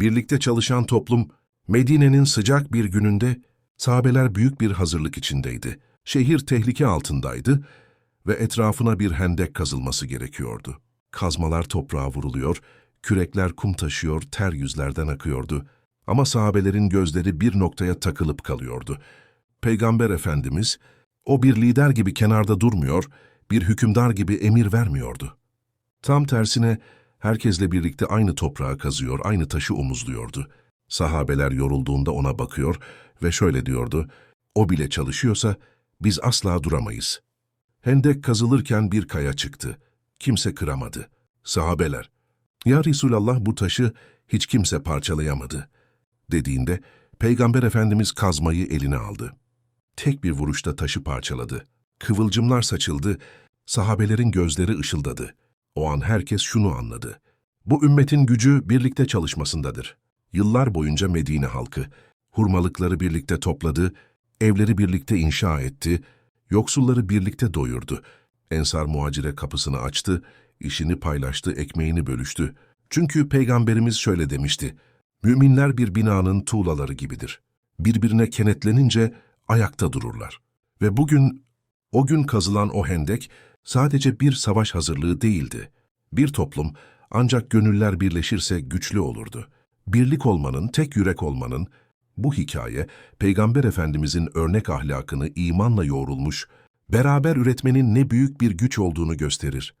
Birlikte çalışan toplum, Medine'nin sıcak bir gününde sahabeler büyük bir hazırlık içindeydi. Şehir tehlike altındaydı ve etrafına bir hendek kazılması gerekiyordu. Kazmalar toprağa vuruluyor, kürekler kum taşıyor, ter yüzlerden akıyordu. Ama sahabelerin gözleri bir noktaya takılıp kalıyordu. Peygamber Efendimiz, o bir lider gibi kenarda durmuyor, bir hükümdar gibi emir vermiyordu. Tam tersine herkesle birlikte aynı toprağa kazıyor, aynı taşı omuzluyordu. Sahabeler yorulduğunda ona bakıyor ve şöyle diyordu, o bile çalışıyorsa biz asla duramayız. Hendek kazılırken bir kaya çıktı. Kimse kıramadı. Sahabeler, ya Resulallah bu taşı hiç kimse parçalayamadı dediğinde Peygamber Efendimiz kazmayı eline aldı. Tek bir vuruşta taşı parçaladı. Kıvılcımlar saçıldı, sahabelerin gözleri ışıldadı. O an herkes şunu anladı. Bu ümmetin gücü birlikte çalışmasındadır. Yıllar boyunca Medine halkı, hurmalıkları birlikte topladı, evleri birlikte inşa etti, yoksulları birlikte doyurdu. Ensar muhacire kapısını açtı, işini paylaştı, ekmeğini bölüştü. Çünkü Peygamberimiz şöyle demişti, Müminler bir binanın tuğlaları gibidir. Birbirine kenetlenince ayakta dururlar. Ve bugün, o gün kazılan o hendek sadece bir savaş hazırlığı değildi. Bir toplum ancak gönüller birleşirse güçlü olurdu. Birlik olmanın, tek yürek olmanın, bu hikaye Peygamber Efendimizin örnek ahlakını imanla yoğrulmuş, beraber üretmenin ne büyük bir güç olduğunu gösterir.